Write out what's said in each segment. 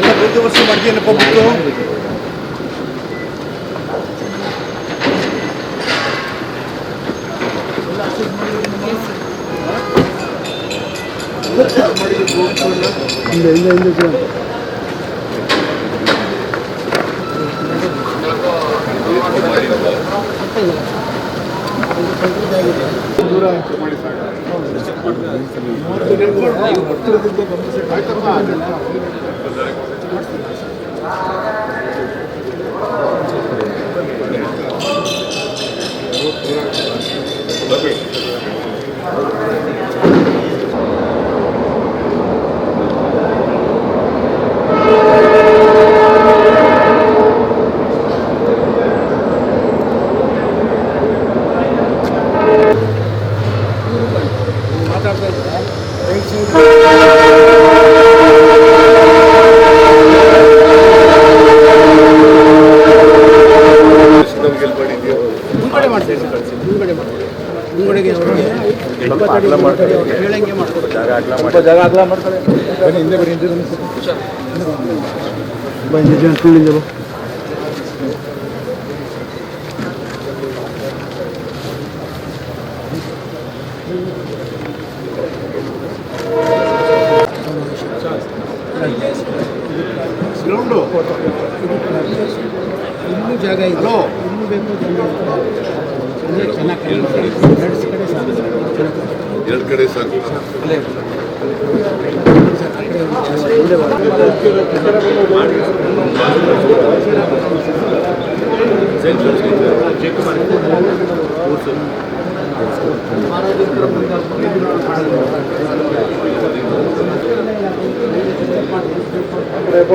ಎಲ್ಲ ಬಂದೋಬಸ್ತು ಮಾಡ್ತೀನಪ್ಪ ಬಿಟ್ಟು ಹಿಂದೆ ಹಿಂದೆ ಹಿಂದೆ ಜೀವನ. ದೂರ ಮಾಡಿ Okay. ಬಾ ಗ್ರೌಂಡು ಇನ್ನೂ ಜಾಗ ಇದೆ ಹಲೋ ಇನ್ನೂ ಬೇಕು ಅಂದರೆ ಚೆನ್ನಾಗಿ ಎರಡು ಕಡೆ ಸಾಕು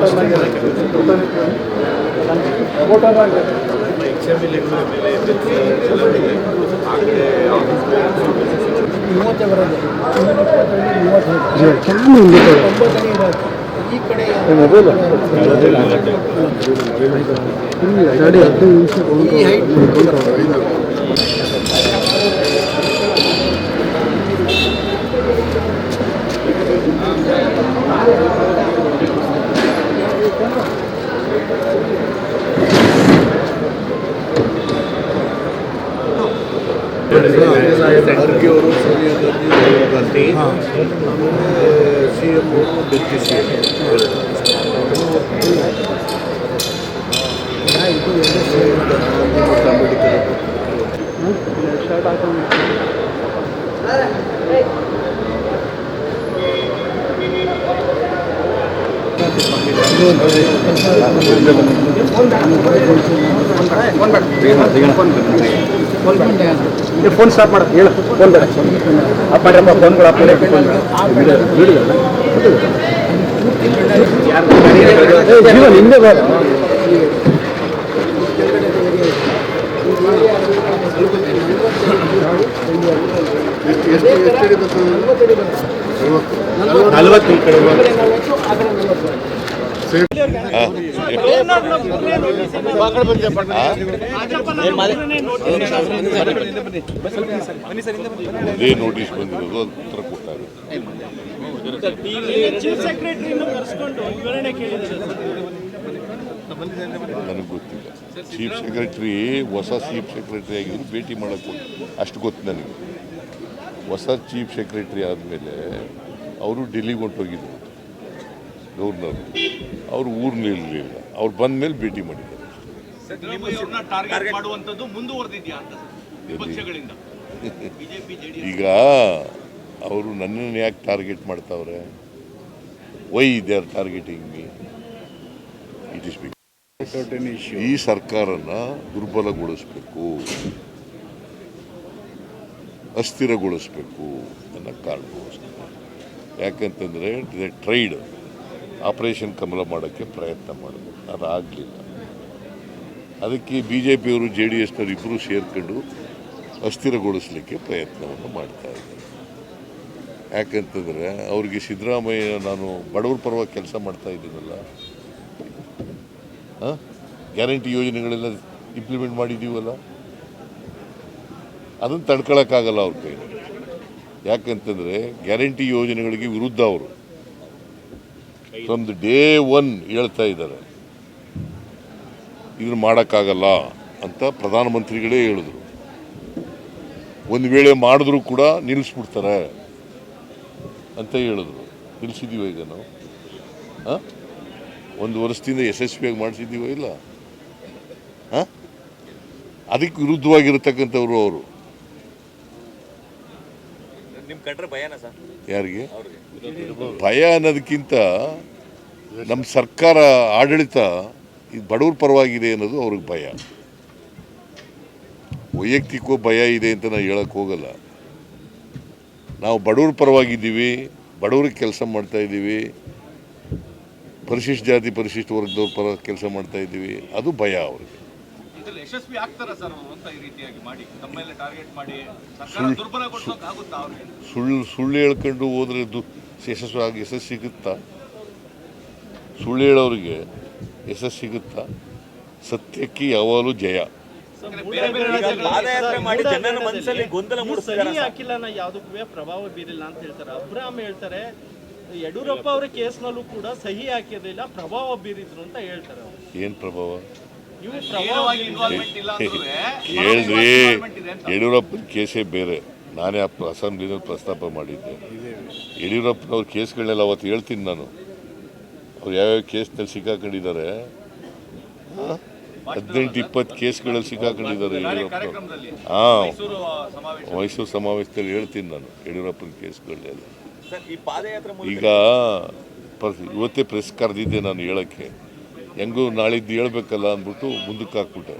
ಚೆನ್ನಾಗಿ ಎರಡು ಕಡೆ ಸಾಕು ಮೂವತ್ತೇ ಬರೋದು ಇನ್ನೂರ ಇಪ್ಪತ್ತೈದು ಮೂವತ್ತೈದು ತೊಂಬತ್ತನೇ ಇರೋದು ಈ ಕಡೆ ಈ ಹೈಟ್ ಖರ್ಗೆ ಅವರು Sonia Gandhi Rahul Gandhi C M ಅವರು ಡೆಪ್ಟಿ ಸಿ ಎಂ ಇದು ಎರಡು ಸೇರಿ ಅಂಬೇಡ್ಕರ್ ಫೋನ್ ಸ್ಟಾರ್ಟ್ ಮಾಡ ಹೇಳು ಫೋನ್ ಬೇಡ ಅಪ್ ಮಾಡ್ರಪ್ಪ ಫೋನ್ಗಳು ಅಪ್ ಜೀವನ್ ಹಿಂದೆ ಬರ ಎಷ್ಟು ಎಷ್ಟು ಎಷ್ಟು ಅಡಿ ಬರ್ತದೆ ನಲವತ್ತು ನಲ್ವತ್ತು ಇದೇ ನೋಟಿಸ್ ಬಂದಿರೋದು ಉತ್ತರ ನನಗೆ ಗೊತ್ತಿಲ್ಲ. ಚೀಫ್ ಸೆಕ್ರೆಟರಿ ಹೊಸ ಚೀಫ್ ಸೆಕ್ರೆಟರಿ ಆಗಿದ್ರು ಭೇಟಿ ಮಾಡೋಕ್ಕೆ ಅಷ್ಟು ಗೊತ್ತು ನನಗೆ. ಹೊಸ ಚೀಫ್ ಸೆಕ್ರೆಟರಿ ಆದಮೇಲೆ ಅವರು ಡೆಲ್ಲಿಗೆ ಹೊಂಟೋಗಿದ್ರು. ಗವರ್ನರ್ ಅವರು ಊರಿನಿರಲಿಲ್ಲ ಅವ್ರು ಬಂದ ಮೇಲೆ ಭೇಟಿ ಮಾಡಿದ್ದಾರೆ ಈಗ ಅವರು ನನ್ನನ್ನು ಯಾಕೆ ಟಾರ್ಗೆಟ್ ಮಾಡ್ತಾವ್ರೆ? Why they are targeting me it is ಈ ಸರ್ಕಾರನ ದುರ್ಬಲಗೊಳಿಸಬೇಕು. ಅಸ್ಥಿರಗೊಳಿಸಬೇಕು ಅನ್ನೋ ಕಾರಣಕ್ಕೋಸ್ಕರ. ಯಾಕಂತಂದರೆ ಟ್ರೈಡ್ ಆಪರೇಷನ್ ಕಮಲ ಮಾಡೋಕ್ಕೆ ಪ್ರಯತ್ನ ಮಾಡಿದ್ರು. ಅದು ಆಗಲಿಲ್ಲ ಅದಕ್ಕೆ ಬಿ ಜೆ ಪಿಯವರು ಜೆ ಡಿ ಎಸ್ನವರು ಇಬ್ಬರು ಸೇರ್ಕೊಂಡು ಅಸ್ಥಿರಗೊಳಿಸಲಿಕ್ಕೆ ಪ್ರಯತ್ನವನ್ನು ಮಾಡ್ತಾ ಇದ್ದಾರೆ. ಯಾಕಂತಂದರೆ ಅವರಿಗೆ ಸಿದ್ದರಾಮಯ್ಯ ನಾನು ಬಡವರ ಪರವಾಗಿ ಕೆಲಸ ಮಾಡ್ತಾ ಇದ್ದೀನಲ್ಲ. ಗ್ಯಾರಂಟಿ ಯೋಜನೆಗಳೆಲ್ಲ ಇಂಪ್ಲಿಮೆಂಟ್ ಮಾಡಿದ್ದೀವಲ್ಲ? ಅದನ್ನು ತಡ್ಕೊಳಕ್ಕಾಗಲ್ಲ ಅವ್ರ ಕೈ ಯಾಕಂತಂದರೆ ಗ್ಯಾರಂಟಿ ಯೋಜನೆಗಳಿಗೆ ವಿರುದ್ಧ ಅವರು. ಫ್ರಮ್ ದ ಡೇ ಒನ್ ಹೇಳ್ತಾ ಇದ್ದಾರೆ. ಇದನ್ನು ಮಾಡೋಕ್ಕಾಗಲ್ಲ ಅಂತ ಪ್ರಧಾನಮಂತ್ರಿಗಳೇ ಹೇಳಿದ್ರು. ಒಂದು ವೇಳೆ ಮಾಡಿದ್ರು ಕೂಡ ನಿಲ್ಲಿಸ್ಬಿಡ್ತಾರೆ ಅಂತ ಹೇಳಿದ್ರು. ನಿಲ್ಲಿಸಿದ್ದೀವ ಈಗ ನಾವು? ಹಾಂ? ಒಂದು ವರ್ಷದಿಂದ ಯಶಸ್ವಿಯಾಗಿ ಮಾಡಿಸಿದ್ದೀವ ಇಲ್ಲ? ಹಾಂ? ಅದಕ್ಕೆ ವಿರುದ್ಧವಾಗಿರತಕ್ಕಂಥವ್ರು ಅವರು. ಯಾರಿಗೆ? ಭಯ ಅನ್ನೋದಕ್ಕಿಂತ ನಮ್ಮ ಸರ್ಕಾರ ಆಡಳಿತ ಇದು ಬಡವ್ರ ಪರವಾಗಿದೆ ಅನ್ನೋದು ಅವ್ರಿಗೆ ಭಯ. ವೈಯಕ್ತಿಕೋ ಭಯ ಇದೆ ಅಂತ ನಾವು ಹೇಳಕ್ಕೆ ಹೋಗಲ್ಲ. ನಾವು ಬಡವ್ರ ಪರವಾಗಿದ್ದೀವಿ ಬಡವ್ರಿಗೆ ಕೆಲಸ ಮಾಡ್ತಾ ಇದ್ದೀವಿ ಪರಿಶಿಷ್ಟ ಜಾತಿ ಪರಿಶಿಷ್ಟ ವರ್ಗದವ್ರ ಪರ ಕೆಲಸ ಮಾಡ್ತಾ ಇದ್ದೀವಿ ಅದು ಭಯ ಅವ್ರಿಗೆ. ಯಶಸ್ವಿ ಆಗ್ತಾರ ಸರ್ ಅವರು ಅಂತ ಈ ರೀತಿಯಾಗಿ ಮಾಡಿ? ತಮ್ಮೆಲ್ಲ ಟಾರ್ಗೆಟ್ ಮಾಡಿ ಸರ್ಕಾರ ದುರ್ಬಲಗೊಳಿಸೋಕೆ ಆಗುತ್ತಾ ಅವ್ರಿಗೆ? ಸುಳ್ಳು ಸುಳ್ಳು ಹೇಳ್ಕೊಂಡು ಹೋದ್ರೆ ದು ಯಶಸ್ವಿ ಆಗಿ ಯಶಸ್ಸು ಸಿಗುತ್ತಾ? ಸುಳ್ಳು ಹೇಳೋರಿಗೆ ಯಶಸ್ಸು ಸಿಗುತ್ತಾ? ಸತ್ಯಕ್ಕೆ ಯಾವಾಗಲೂ ಜಯ. ಬೇರೆ ಬೇರೆ ರಾಜ್ಯಗಳಲ್ಲಿ ಪಾದಯಾತ್ರೆ ಮಾಡಿ ಜನರ ಮನಸ್ಸಲ್ಲಿ ಗೊಂದಲ ಮೂಡಿಸ್ತಿದ್ದಾರೆ ಸಹಿ ಹಾಕಿಲ್ಲ ಯಾವುದಕ್ಕೂ ಪ್ರಭಾವ ಬೀರಿಲ್ಲ ಅಂತ ಹೇಳ್ತಾರೆ. ಅಬ್ರಾಮ್ ಹೇಳ್ತಾರೆ ಯಡಿಯೂರಪ್ಪ ಅವರ ಕೇಸ್ನಲ್ಲೂ ಕೂಡ ಸಹಿ ಹಾಕಿರಲಿಲ್ಲ ಪ್ರಭಾವ ಬೀರಿದ್ರು ಅಂತ ಹೇಳ್ತಾರೆ ಏನು ಪ್ರಭಾವ? ಅಂತ. ಯಡಿಯೂರಪ್ಪನ ಕೇಸೇ ಬೇರೆ. ನಾನೇ ಆ ಅಸೆಂಬ್ಲಿನಲ್ಲಿ ಪ್ರಸ್ತಾಪ ಮಾಡಿದ್ದೆ. ಯಡಿಯೂರಪ್ಪನವ್ರ ಕೇಸ್ಗಳನ್ನೆಲ್ಲ ಅವತ್ತು ಹೇಳ್ತೀನಿ ನಾನು. ಅವ್ರು ಯಾವ್ಯಾವ ಕೇಸ್ನಲ್ಲಿ ಸಿಕ್ಕಾಕೊಂಡಿದ್ದಾರೆ? ಹದಿನೆಂಟು ಇಪ್ಪತ್ತು ಕೇಸ್ಗಳಲ್ಲಿ ಸಿಕ್ಕಾಕೊಂಡಿದ್ದಾರೆ ಯಡಿಯೂರಪ್ಪ. ಹಾಂ ಮೈಸೂರು ಸಮಾವೇಶ. ಮೈಸೂರು ಸಮಾವೇಶದಲ್ಲಿ ಹೇಳ್ತೀನಿ ನಾನು ಯಡಿಯೂರಪ್ಪನ ಕೇಸ್ಗಳನ್ನೆಲ್ಲ. ಸರ್ ಈ ಪಾದಯಾತ್ರೆ ಮೂಲಕ ಈಗ ಇವತ್ತೇ ಪ್ರೆಸ್ ಕರೆದಿದ್ದೆ ನಾನು ಹೇಳೋಕ್ಕೆ. ಹೆಂಗೂ ನಾಳಿದ್ದು ಹೇಳ್ಬೇಕಲ್ಲ ಅಂದ್ಬಿಟ್ಟು ಮುಂದಕ್ಕೆ ಹಾಕ್ಬಿಟ್ಟೆ.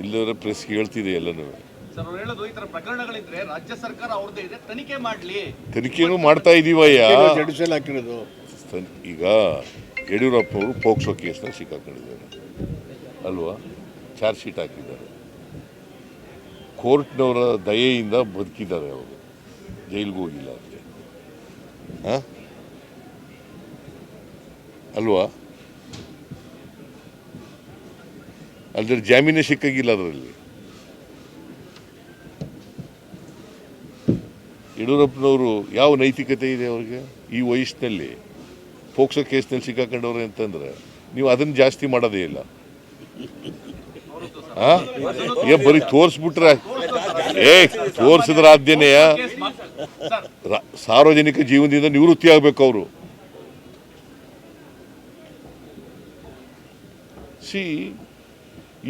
ಇಲ್ಲದ್ರೆ ಪ್ರೆಸ್ಗೆ ಹೇಳ್ತಿದೆ ಎಲ್ಲನೂ. ಸರ್ ಅವ್ರು ಹೇಳೋದು ಈ ತರ ಪ್ರಕರಣಗಳಿದ್ರೆ ರಾಜ್ಯ ಸರ್ಕಾರ ಅವ್ರದ್ದೇ ಇದೆ ತನಿಖೆ ಮಾಡ್ಲಿ. ತನಿಖೆನೂ ಮಾಡ್ತಾ ಇದೀವಯ್ಯ. ಈಗ ಯಡಿಯೂರಪ್ಪ ಅವರು ಪೋಕ್ಸೋ ಕೇಸ್ನ ಸಿಕ್ಕಾಕೊಂಡಿದ್ದಾರೆ. ಅಲ್ವಾ? ಚಾರ್ಜ್ ಶೀಟ್ ಹಾಕಿದ್ದಾರೆ. ಕೋರ್ಟ್ನವರ ದಯೆಯಿಂದ ಬದುಕಿದ್ದಾರೆ ಅವರು. ಜೈಲಿಗೆ ಹೋಗಿಲ್ಲ ಅದಕ್ಕೆ ಹಾಂ? ಅಲ್ವಾ? ಅಲ್ದ್ರೆ ಜಾಮೀನೇ ಸಿಕ್ಕಾಗಿಲ್ಲ ಅದರಲ್ಲಿ. ಯಡಿಯೂರಪ್ಪನವರು ಯಾವ ನೈತಿಕತೆ ಇದೆ ಅವ್ರಿಗೆ? ಈ ವಯಸ್ಸಿನಲ್ಲಿ, ಪೋಕ್ಸೋ ಕೇಸ್ನಲ್ಲಿ ಸಿಕ್ಕಾಕೊಂಡವ್ರೆ ಅಂತಂದ್ರೆ, ನೀವು ಅದನ್ನ ಜಾಸ್ತಿ ಮಾಡೋದೇ ಇಲ್ಲ? ಏ, ಬರೀ ತೋರಿಸ್ಬಿಟ್ರೆ ಏ, ತೋರಿಸಿದ್ರ ಆದ್ಯನೆಯ ಸರ್ ಸಾರ್ವಜನಿಕ ಜೀವನದಿಂದ ನಿವೃತ್ತಿ ಆಗ್ಬೇಕು ಅವರು. ಸಿ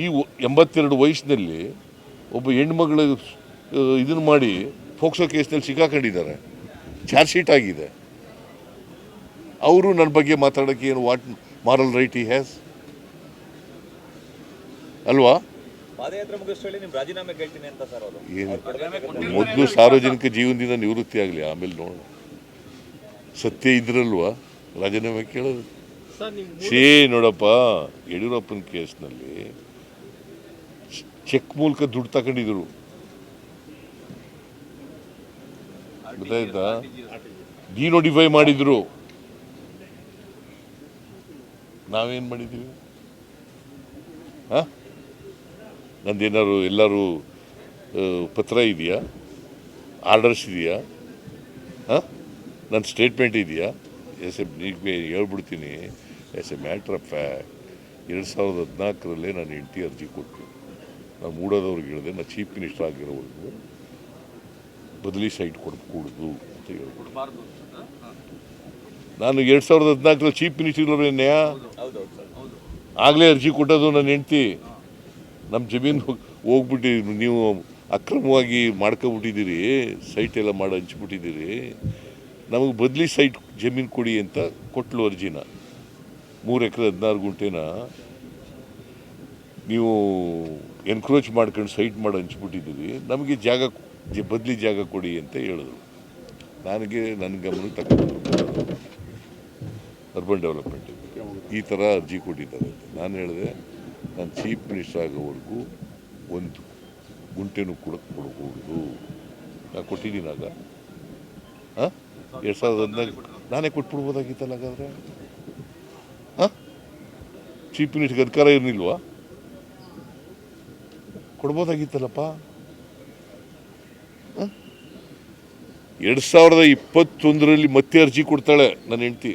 ಈ ಎಂಬತ್ತೆರಡು ವಯಸ್ಸಿನಲ್ಲಿ ಒಬ್ಬ ಹೆಣ್ಮಗಳು ಇದನ್ನು ಮಾಡಿ ಫೋಕ್ಸೋ ಕೇಸ್ನಲ್ಲಿ ಸಿಕ್ಕಾಕೊಂಡಿದ್ದಾರೆ. ಚಾರ್ಜ್ ಶೀಟ್ ಆಗಿದೆ. ಅವರು ನನ್ನ ಬಗ್ಗೆ ಮಾತಾಡೋಕ್ಕೆ ಏನು what moral right he has? ಅಲ್ವಾ? ಮೊದಲು ಸಾರ್ವಜನಿಕ ಜೀವನದಿಂದ ನಿವೃತ್ತಿ ಆಗಲಿ ಆಮೇಲೆ ನೋಡೋಣ. ಸತ್ಯ ಇದ್ರಲ್ವಾ? ರಾಜೀನಾಮೆ ಕೇಳೋದು. ಸರ್ ನೀವು ಸೇ ನೋಡಪ್ಪ ಯಡಿಯೂರಪ್ಪನ ಕೇಸ್ನಲ್ಲಿ ಚೆಕ್ ಮೂಲಕ ದುಡ್ಡು ತಗೊಂಡಿದ್ರು. ಗೊತ್ತಾಯ್ತಾ? ಡಿನೋಟಿಫೈ ಮಾಡಿದ್ರು. ನಾವೇನು ಮಾಡಿದ್ದೀವಿ ಹಾ? ನಂದೇನಾದ್ರು ಎಲ್ಲರೂ ಪತ್ರ ಇದೆಯಾ? ಆರ್ಡರ್ಸ್ ಇದೆಯಾ? ಹಾಂ? ನನ್ನ ಸ್ಟೇಟ್ಮೆಂಟ್ ಇದೆಯಾ? ಎಸ್ ಎ ಹೇಳ್ಬಿಡ್ತೀನಿ. As a matter of fact. ಎರಡು ಸಾವಿರದ ಹದಿನಾಲ್ಕರಲ್ಲೇ ನಾನು ಎಂಟಿ ಅರ್ಜಿ ಕೊಟ್ಟು. ನಾನು ಮೂಡೋದವ್ರಿಗೆ ಹೇಳಿದೆ ನಾನು ಚೀಫ್ ಮಿನಿಸ್ಟರ್ ಆಗಿರೋವರೆಗೂ ಬದಲಿ ಸೈಟ್ ಕೊಡಕೂಡ್ದು ಅಂತ ಹೇಳ್ಬೋದು ನಾನು ಎರಡು ಸಾವಿರದ ಹದಿನಾಲ್ಕರಲ್ಲಿ ಚೀಫ್ ಮಿನಿಸ್ಟರ್ ಇಲ್ಲವೇ ಆಗಲೇ ಅರ್ಜಿ ಕೊಟ್ಟದು ನನ್ನ ಹೆಂಡ್ತಿ. ನಮ್ಮ ಜಮೀನು ಹೋಗ್ಬಿಟ್ಟು ನೀವು ಅಕ್ರಮವಾಗಿ ಮಾಡ್ಕೊಬಿಟ್ಟಿದ್ದೀರಿ ಸೈಟ್ ಎಲ್ಲ ಮಾಡಿ ಹಂಚ್ಬಿಟ್ಟಿದ್ದೀರಿ. ನಮಗೆ ಬದಲಿ ಸೈಟ್ ಜಮೀನು ಕೊಡಿ ಅಂತ ಕೊಟ್ಲು ಅರ್ಜಿನ. ಮೂರು ಎಕರೆ ಹದಿನಾರು ಗುಂಟೆನ. ನೀವು ಎನ್ಕ್ರೋಚ್ ಮಾಡ್ಕೊಂಡು ಸೈಟ್ ಮಾಡಿ ಹಂಚ್ಬಿಟ್ಟಿದ್ದೀವಿ ನಮಗೆ ಜಾಗ ಬದಲಿ ಜಾಗ ಕೊಡಿ ಅಂತ ಹೇಳಿದ್ರು. ನನಗೆ ನನ್ನ ಗಮನ ತಗೊಂಡು ಅರ್ಬನ್ ಡೆವಲಪ್ಮೆಂಟ್ ಈ ಥರ ಅರ್ಜಿ ಕೊಟ್ಟಿದ್ದಾರೆ ಅಂತ. ನಾನು ಹೇಳಿದೆ, ನಾನು ಚೀಫ್ ಮಿನಿಸ್ಟರ್ ಆಗೋವರೆಗೂ ಒಂದು ಗುಂಟೆನೂ ಕೂಡ ಕೊಡಬಹುದು ನಾನು ಕೊಟ್ಟಿದ್ದೀನಿ ಆಗ. ಹಾಂ? ಎರಡು ಸಾವಿರದ ಹದಿನಾಲ್ಕು ನಾನೇ ಕೊಟ್ಬಿಡ್ಬೋದಾಗಿತ್ತಲ್ಲ ಹಾಗಾದ್ರೆ? ಹಾಂ? ಚೀಫ್ ಮಿನಿಸ್ಟರ್ಗೆ ಅಧಿಕಾರ ಇರಲಿಲ್ವಾ? ಕೊಡ್ಬೋದಾಗಿತ್ತಲ್ಲಪ್ಪ? ಎರಡು ಸಾವಿರದ ಇಪ್ಪತ್ತೊಂದರಲ್ಲಿ ಮತ್ತೆ ಅರ್ಜಿ ಕೊಡ್ತಾಳೆ ನನ್ನ ಹೆಂಡ್ತಿ.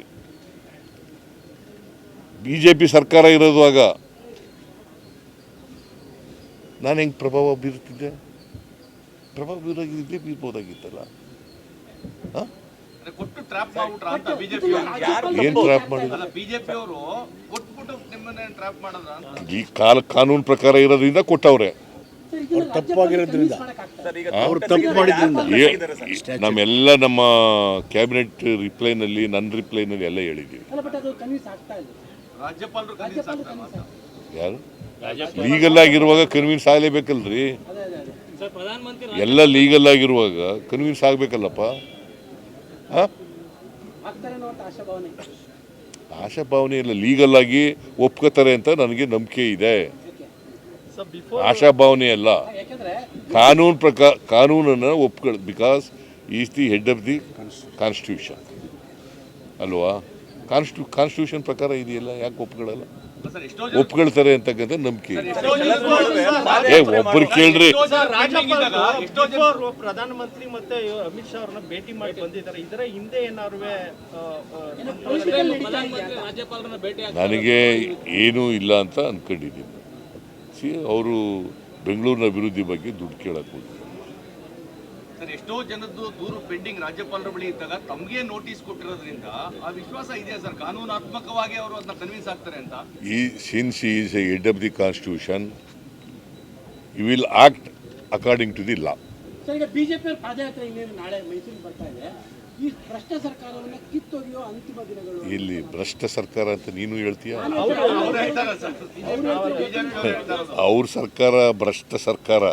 ಬಿ ಜೆ ಪಿ ಸರ್ಕಾರ ಇರೋದಾಗ ನಾನು ಹೆಂಗೆ ಪ್ರಭಾವ ಬೀರುತ್ತಿದ್ದೆ ಪ್ರಭಾವ ಬೀರಾಗಿದ್ದೆ ಬೀರ್ಬೋದಾಗಿತ್ತಲ್ಲ. ಹಾಂ? ಅಂದ್ರೆ ಕೊಟ್ಟು ಟ್ರ್ಯಾಪ್ ಮಾಡ್ಬಿಟ್ರ ಅಂತ ಬಿಜೆಪಿ ಏನು ಟ್ರ್ಯಾಪ್ ಮಾಡಿದ್ರು? ಬಿಜೆಪಿ ಅವರು ಕೊಟ್ಬಿಟ್ಟು ನಿಮ್ಮನ್ನ ಟ್ರ್ಯಾಪ್ ಮಾಡಿದ್ರ ಈ ಕಾಲ ಕಾನೂನು ಪ್ರಕಾರ ಇರೋದ್ರಿಂದ ಕೊಟ್ಟವ್ರೆ. ಅವ್ರು ತಪ್ಪಾಗಿರೋದ್ರಿಂದ. ಸರ್ ಈಗ ಅವ್ರು ತಪ್ಪು ಮಾಡಿದ್ರಿಂದ. ನಮ್ಮೆಲ್ಲ ನಮ್ಮ ಕ್ಯಾಬಿನೆಟ್ ರಿಪ್ಲೈನಲ್ಲಿ ನನ್ನ ರಿಪ್ಲೈನಲ್ಲಿ ಎಲ್ಲ ಹೇಳಿದ್ದೀವಿ. ಯಾರು? ಲೀಗಲ್ ಆಗಿರುವಾಗ ಕನ್ವಿನ್ಸ್ ಆಗಲೇಬೇಕಲ್ರಿ? ಎಲ್ಲ ಲೀಗಲ್ ಆಗಿರುವಾಗ ಕನ್ವಿನ್ಸ್ ಆಗಬೇಕಲ್ಲಪ್ಪ? ಹಾಂ? ಆಶಾಭಾವನೆ ಇಲ್ಲ. ಲೀಗಲ್ ಆಗಿ ಒಪ್ಕೋತಾರೆ ಅಂತ ನನಗೆ ನಂಬಿಕೆ ಇದೆ. ಆಶಾಭಾವನೆ ಅಲ್ಲ. ಕಾನೂನು ಪ್ರಕಾರ ಕಾನೂನನ್ನು ಒಪ್ಕೊಳ್ because he's the head of the constitution ಅಲ್ವಾ? ಕಾನ್ಸ್ಟಿಟ್ಯೂ ಕಾನ್ಸ್ಟಿಟ್ಯೂಷನ್ ಪ್ರಕಾರ ಇದೆಯಲ್ಲ? ಯಾಕೆ ಒಪ್ಕೊಳ್ಳಲ್ಲ ಒಪ್ಕೊಳ್ತಾರೆ ಅಂತಕ್ಕಂಥ ನಂಬಿಕೆ ಏ ಒಬ್ಬರು ಕೇಳ್ರಿ. ಪ್ರಧಾನಮಂತ್ರಿ ಮತ್ತೆ ಅಮಿತ್ ಶಾ ಅವ್ರನ್ನ ಭೇಟಿ ಮಾಡಿ ಬಂದಿದ್ದಾರೆ. ಇದರ ಹಿಂದೆ ಏನಾರು ನನಗೆ ಏನೂ ಇಲ್ಲ ಅಂತ ಅಂದ್ಕೊಂಡಿದ್ದೀನಿ ಸಿ ಅವರು ಬೆಂಗಳೂರಿನ ಅಭಿವೃದ್ಧಿ ಬಗ್ಗೆ ದುಡ್ಡು ಕೇಳಕ್ಕೆ ಹೋಗಿ ಸರ್ ಎಷ್ಟೋ ಜನದ್ದು ದೂರು ಪೆಂಡಿಂಗ್ ರಾಜ್ಯಪಾಲರ ಬಳಿ ಇದ್ದಾಗ ತಮಗೆ ನೋಟಿಸ್ ಕೊಟ್ಟಿರೋದ್ರಿಂದ ಆ ವಿಶ್ವಾಸ ಇದೆಯಾ ಸರ್? ಕಾನೂನಾತ್ಮಕವಾಗಿ ಅವರು ಅದನ್ನ ಕನ್ವಿನ್ಸ್ ಆಗ್ತಾರೆ ಅಂತ. ಈ since he's a head of the constitution. You will act according to the law. Sir ಈಗ ಬಿಜೆಪಿ ಪಾದಯಾತ್ರೆ ಇನ್ನೇನು ನಾಳೆ ಮೈಸೂರಿಗೆ ಬರ್ತಾ ಇದೆ. ಈ ಭ್ರಷ್ಟ ಸರ್ಕಾರವನ್ನ ಕಿತ್ತೊಗೆಯೋ ಅಂತಿಮ ದಿನಗಳು ಇಲ್ಲಿ ಭ್ರಷ್ಟ ಸರ್ಕಾರ ಅಂತ ನೀನು ಹೇಳ್ತೀಯ? ಅವ್ರು ಹೇಳ್ತಾರೆ ಸರ್. ಬಿಜೆಪಿ ಅವ್ರ ಸರ್ಕಾರ ಭ್ರಷ್ಟ ಸರ್ಕಾರ.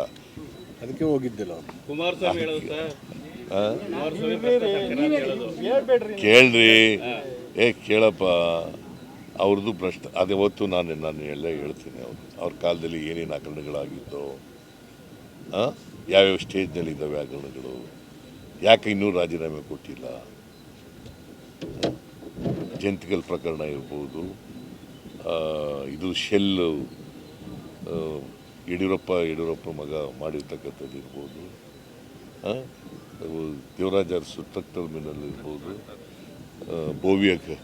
ಅದಕ್ಕೆ ಹೋಗಿದ್ದಿಲ್ಲ ಕೇಳ್ರಿ. ಏ ಕೇಳಪ್ಪ. ಅವ್ರದ್ದು ಭ್ರಷ್ಟ. ಅದೇ ಹೊತ್ತು ನಾನು ನಾನು ಹೇಳೇ ಹೇಳ್ತೀನಿ ಅವ್ರು. ಅವ್ರ ಕಾಲದಲ್ಲಿ ಏನೇನು ಹಗರಣಗಳಾಗಿತ್ತು ಆ? ಯಾವ್ಯಾವ ಸ್ಟೇಜ್ನಲ್ಲಿ ಇದ್ದಾವೆ ಹಗರಣಗಳು ಯಾಕೆ ಇನ್ನೂ ರಾಜೀನಾಮೆ ಕೊಟ್ಟಿಲ್ಲ? ಜಂತಿಕಲ್ ಪ್ರಕರಣ ಇರ್ಬೋದು. ಇದು ಶೆಲ್ಲು ಆ, ಯಡಿಯೂರಪ್ಪ ಯಡಿಯೂರಪ್ಪ ಮಗ ಮಾಡಿರ್ತಕ್ಕಂಥದ್ದು ಇರ್ಬೋದು. ದೇವರಾಜ ಅರಸು ಟ್ರಕ್ಟರ್ ಮಿನಲ್ಲಿರ್ಬೋದು ಕ-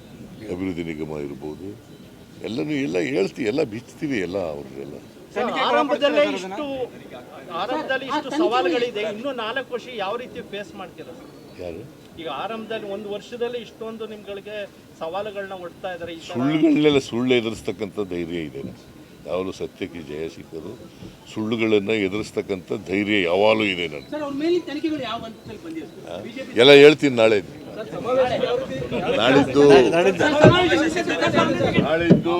ಅಭಿವೃದ್ಧಿ ನಿಗಮ ಇರ್ಬೋದು. ಎಲ್ಲನೂ ಎಲ್ಲ ಹೇಳ್ತೀವಿ ಎಲ್ಲ ಬಿಚ್ತೀವಿ ಎಲ್ಲ ಅವ್ರನ್ನೆಲ್ಲ ಆರಂಭದಲ್ಲೇ ಇಷ್ಟು ಆರಂಭದಲ್ಲಿ ಇಷ್ಟು ಸವಾಲುಗಳಿದೆ. ಇನ್ನೂ ನಾಲ್ಕು ವರ್ಷ ಯಾವ ರೀತಿ ಫೇಸ್ ಮಾಡ್ತೀರ ಯಾರು? ಈಗ ಆರಂಭದಲ್ಲಿ ಒಂದು ವರ್ಷದಲ್ಲಿ ಇಷ್ಟೊಂದು ನಿಮ್ಗಳಿಗೆ ಸವಾಲುಗಳನ್ನ ಒಡ್ತಾ ಇದ್ದಾರೆ. ಸುಳ್ಳುಗಳನ್ನೆಲ್ಲ ಸುಳ್ಳು ಎದುರಿಸ್ತಕ್ಕಂಥ ಧೈರ್ಯ ಇದೆ. ಯಾವಾಗಲೂ ಸತ್ಯಕ್ಕೆ ಜಯ ಸಿಕ್ಕರು ಸುಳ್ಳುಗಳನ್ನು ಎದುರಿಸ್ತಕ್ಕಂಥ ಧೈರ್ಯ ಯಾವಾಗಲೂ ಇದೆ ನಾನು ಎಲ್ಲ ಹೇಳ್ತೀನಿ ನಾಳೆ. ನಾಳಿದ್ದು ನಾಳಿದ್ದು